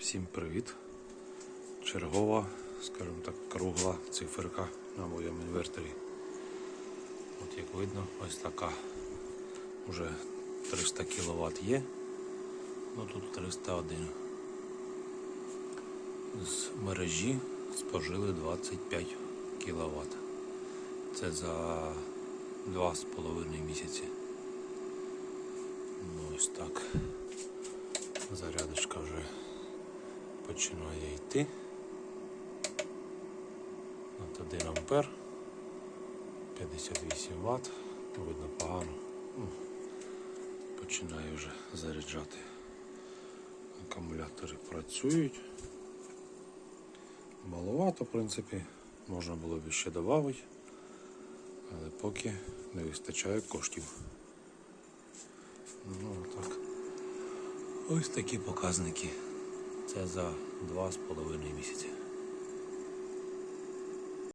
Всім привіт! Чергова, скажімо так, кругла циферка на моєму інверторі. От як видно, ось така вже 300 кВт є. Ну тут 301. З мережі спожили 25 кВт. Це за 2,5 місяці. Ну ось так. Зарядочка вже починає йти. От 1 ампер, 58 Вт, видно погано. Ну, починає вже заряджати. Акумулятори працюють. Маловато, в принципі, можна було б ще додати, але поки не вистачає коштів. Ну, так. Ось такі показники. Це за 2,5 місяці.